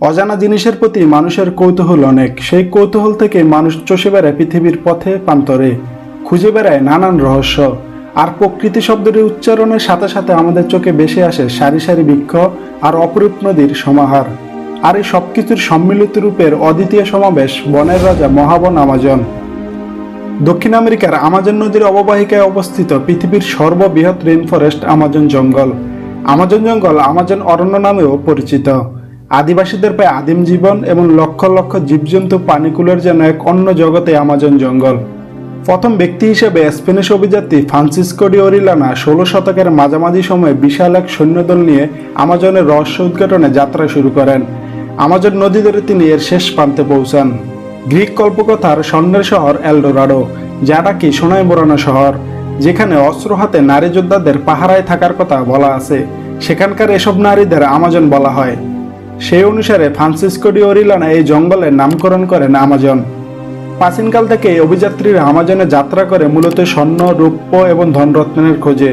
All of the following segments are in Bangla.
অজানা জিনিসের প্রতি মানুষের কৌতূহল অনেক। সেই কৌতূহল থেকে মানুষ চষে বেড়ায় পৃথিবীর পথে প্রান্তরে, খুঁজে বেড়ায় নানান রহস্য। আর প্রকৃতি শব্দটি উচ্চারণের সাথে সাথে আমাদের চোখে বেশি আসে সারি সারি বৃক্ষ আর অপরূপ নদীর সমাহার। আর এই সবকিছুর সম্মিলিত রূপের অদ্বিতীয় সমাবেশ বনের রাজা মহাবন আমাজন। দক্ষিণ আমেরিকার আমাজন নদীর অববাহিকায় অবস্থিত পৃথিবীর সর্ববৃহৎ রেইন ফরেস্ট আমাজন জঙ্গল। আমাজন জঙ্গল আমাজন অরণ্য নামেও পরিচিত। আদিবাসীদের প্রায় আদিম জীবন এবং লক্ষ লক্ষ জীবজন্তু পানিকুলের যেন এক অন্য জগতে আমাজন জঙ্গল। প্রথম ব্যক্তি হিসেবে স্পেনিশ অভিযাত্রী ফ্রান্সিসকো ডি ওরিলানা ষোলো শতকের মাঝামাঝি সময়ে বিশাল এক সৈন্যদল নিয়ে আমাজনের রহস্য উদ্ঘাটনে যাত্রা শুরু করেন। আমাজন নদী ধরে তিনি এর শেষ প্রান্তে পৌঁছান। গ্রিক কল্পকথার স্বর্ণের শহর এলডোরাডো, যা নাকি সোনায় মোড়ানো শহর, যেখানে অস্ত্র হাতে নারী যোদ্ধাদের পাহারায় থাকার কথা বলা আছে। সেখানকার এসব নারীদের আমাজন বলা হয়। সেই অনুসারে ফ্রান্সিসকো ডি ওরিলানা এই জঙ্গলের নামকরণ করেন আমাজন। প্রাচীনকাল থেকে অভিযাত্রীরা আমাজনে যাত্রা করে মূলত স্বর্ণ, রৌপ্য এবং ধনরত্নের খোঁজে।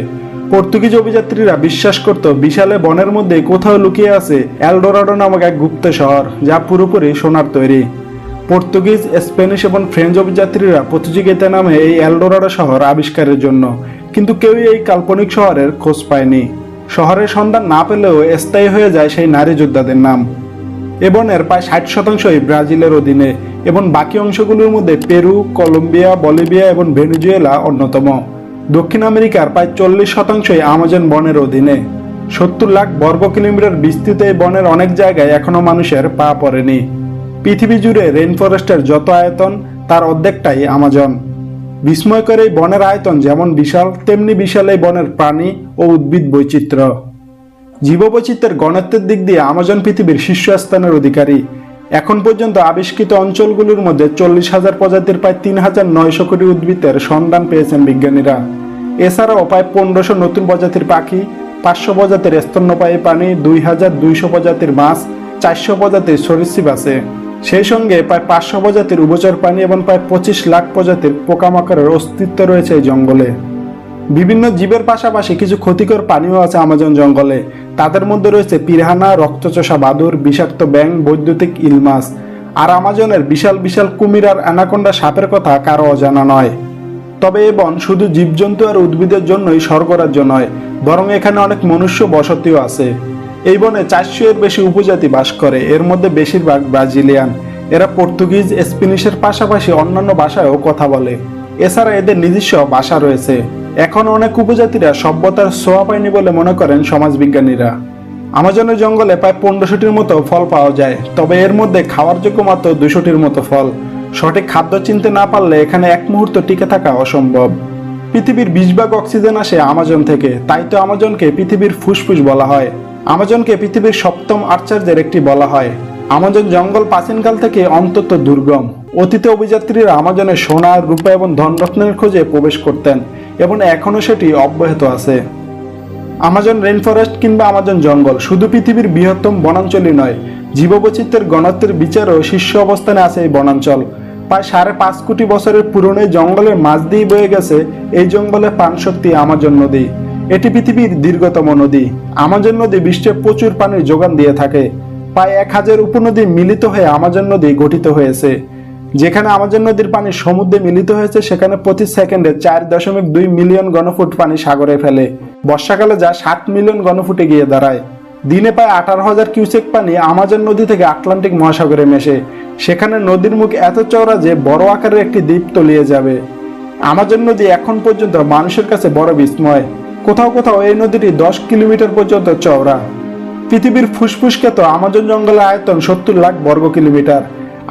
পর্তুগিজ অভিযাত্রীরা বিশ্বাস করত বিশালে বনের মধ্যে কোথাও লুকিয়ে আছে এলডোরাডো নামক এক গুপ্ত শহর, যা পুরোপুরি সোনার তৈরি। পর্তুগিজ স্প্যানিশ এবং ফ্রেঞ্চ অভিযাত্রীরা প্রতিযোগিতা নামে এই এলডোরাডো শহর আবিষ্কারের জন্য, কিন্তু কেউই এই কাল্পনিক শহরের খোঁজ পায়নি। শহরের সন্ধান না পেলেও স্থায়ী হয়ে যায় সেই নারী যোদ্ধাদের নাম। এবং এর প্রায় ষাট শতাংশই ব্রাজিলের অধীনে এবং বাকি অংশগুলোর মধ্যে পেরু, কলম্বিয়া, বলিভিয়া এবং ভেনেজুয়েলা অন্যতম। দক্ষিণ আমেরিকার প্রায় চল্লিশ শতাংশই আমাজন বনের অধীনে। সত্তর লাখ বর্গ কিলোমিটার বিস্তৃত এই বনের অনেক জায়গায় এখনও মানুষের পা পড়েনি। পৃথিবী জুড়ে রেইন ফরেস্টের যত আয়তন, তার অর্ধেকটাই আমাজন। বিস্ময়কর এই বনের আয়তন যেমন বিশাল, তেমনি বিশাল এই বনের প্রাণী ও উদ্ভিদ বৈচিত্র্য। জীববৈচিত্র্যের গণত্বের দিক দিয়ে আমাজন পৃথিবীর শীর্ষস্থানের অধিকারী। এখন পর্যন্ত আবিষ্কৃত অঞ্চলগুলোর মধ্যে চল্লিশ হাজার প্রজাতির প্রায় তিন হাজার নয়শো কোটি উদ্ভিদের সন্ধান পেয়েছেন বিজ্ঞানীরা। এছাড়াও প্রায় পনেরোশো নতুন প্রজাতির পাখি, পাঁচশো প্রজাতির স্তন্যপায়ী প্রাণী, দুই হাজার দুইশো প্রজাতির মাছ, চারশো প্রজাতির সরীসৃপ আছে। সেই সঙ্গে প্রায় পাঁচশো প্রজাতির উভচর প্রাণী এবং প্রায় পঁচিশ লাখ প্রজাতির পোকামাকড়ের অস্তিত্ব রয়েছে এই জঙ্গলে। বিভিন্ন জীবের পাশাপাশি কিছু ক্ষতিকর প্রাণীও আছে আমাজন জঙ্গলে। তাদের মধ্যে রয়েছে পিরহানা, রক্তচষা বাদুর, বিষাক্ত ব্যাং বৈদ্যুতিক ইলমাস। আর আমাজনের বিশাল বিশাল কুমির আর অ্যানাকোন্ডা সাপের কথা কারও অজানা নয়। তবে এ বন শুধু জীবজন্তু আর উদ্ভিদের জন্যই স্বর্গরাজ্য নয়, বরং এখানে অনেক মনুষ্য বসতিও আছে। এই বনে চারশো এর বেশি উপজাতি বাস করে, এর মধ্যে বেশিরভাগ ব্রাজিলিয়ান। এরা পর্তুগিজ স্প্যানিশের পাশাপাশি অন্যান্য ভাষায়ও কথা বলে। এছাড়া এদের নিজস্ব ভাষা রয়েছে। এখন অনেক উপজাতিরা সভ্যতার ছোঁয়া পায়নি বলে মনে করেন সমাজবিজ্ঞানীরা। আমাজনের জঙ্গলে প্রায় পনেরোশোটির মতো ফল পাওয়া যায়, তবে এর মধ্যে খাওয়ার যোগ্য মাত্র দুশোটির মতো ফল। সঠিক খাদ্য চিনতে না পারলে এখানে এক মুহূর্ত টিকে থাকা অসম্ভব। পৃথিবীর বিশ ভাগ অক্সিজেন আসে আমাজন থেকে, তাই তো আমাজনকে পৃথিবীর ফুসফুস বলা হয়। আমাজনকে পৃথিবীর সপ্তম আশ্চর্যের একটি বলা হয়। আমাজন জঙ্গল প্রাচীনকাল থেকে অন্তত দুর্গম। অতীতে অভিযাত্রীরা আমাজনে সোনা, রূপা এবং ধনরত্নের খোঁজে প্রবেশ করতেন এবং এখনও সেটি অব্যাহত আছে। আমাজন রেইন ফরেস্ট কিংবা আমাজন জঙ্গল শুধু পৃথিবীর বৃহত্তম বনাঞ্চলই নয়, জীববৈচিত্র্যের গণত্বের বিচারও শীর্ষ অবস্থানে আছে এই বনাঞ্চল। প্রায় সাড়ে পাঁচ কোটি বছরের পুরনো জঙ্গলের মাঝ দিয়ে বয়ে গেছে এই জঙ্গলে প্রাণশক্তি আমাজন নদী। এটি পৃথিবীর দীর্ঘতম নদী। আমাজন নদী বিশ্বে প্রচুর পানির যোগান দিয়ে থাকে। প্রায় এক হাজার উপনদী মিলিত হয়ে আমাজন নদী গঠিত হয়েছে। যেখানে আমাজন নদীর পানি সমুদ্রে মিলিত হয়েছে, সেখানে প্রতি সেকেন্ডে চার দশমিক দুই মিলিয়ন ঘনফুট পানি সাগরে ফেলে। বর্ষাকালে যা ষাট মিলিয়ন ঘনফুটে গিয়ে দাঁড়ায়। দিনে প্রায় আঠারো হাজার কিউসেক পানি আমাজন নদী থেকে আটলান্টিক মহাসাগরে মেশে। সেখানে নদীর মুখ এত চওড়া যে বড় আকারের একটি দ্বীপ তলিয়ে যাবে। আমাজন নদী এখন পর্যন্ত মানুষের কাছে বড় বিস্ময়। কোথাও কোথাও এই নদীটি দশ কিলোমিটার পর্যন্ত চওড়া। পৃথিবীর ফুসফুসখ্যাত আমাজন জঙ্গলের আয়তন সত্তর লাখ বর্গ কিলোমিটার।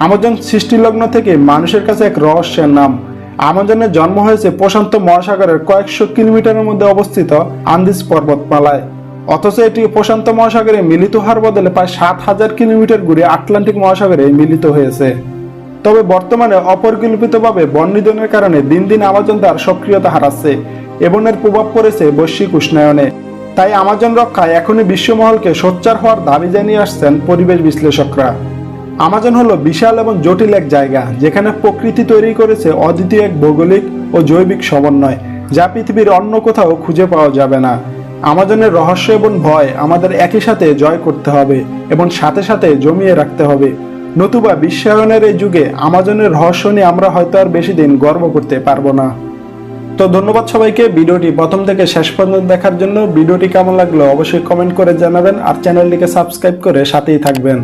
আমাজন সৃষ্টিলগ্ন থেকে মানুষের কাছে এক রহস্যের নাম। আমাজনের জন্ম হয়েছে প্রশান্ত মহাসাগরের কয়েকশো কিলোমিটারের মধ্যে অবস্থিত আন্দিজ পর্বতমালায়। অথচ এটি প্রশান্ত মহাসাগরে মিলিত হওয়ার বদলে প্রায় সাত হাজার কিলোমিটার ঘুরে আটলান্টিক মহাসাগরে মিলিত হয়েছে। তবে বর্তমানে অপরিকল্পিতভাবে বন নিধনের কারণে দিন দিন আমাজন তার সক্রিয়তা হারাচ্ছে। এবং এর প্রভাব পড়েছে বৈশ্বিক উষ্ণায়নে। তাই আমাজন রক্ষায় এখনই বিশ্বমহলকে সোচ্চার হওয়ার দাবি জানিয়ে আসছেন পরিবেশ বিশ্লেষকরা। আমাজন হলো বিশাল এবং জটিল এক জায়গা, যেখানে প্রকৃতি তৈরি করেছে অদ্বিতীয় এক ভৌগোলিক ও জৈবিক সমন্বয়, যা পৃথিবীর অন্য কোথাও খুঁজে পাওয়া যাবে না। আমাজনের রহস্য এবং ভয় আমাদের একই সাথে জয় করতে হবে এবং সাথে সাথে জমিয়ে রাখতে হবে। নতুবা বিশ্বায়নের এই যুগে আমাজনের রহস্য নিয়ে আমরা হয়তো আর বেশি দিন গর্ব করতে পারব না। তো ধন্যবাদ সবাইকে, ভিডিওটি প্রথম থেকে শেষ পর্যন্ত দেখার জন্য ভিডিওটি কেমন লাগল অবশ্যই কমেন্ট করে জানাবেন আর চ্যানেলটিকে সাবস্ক্রাইব করে সাথেই থাকবেন।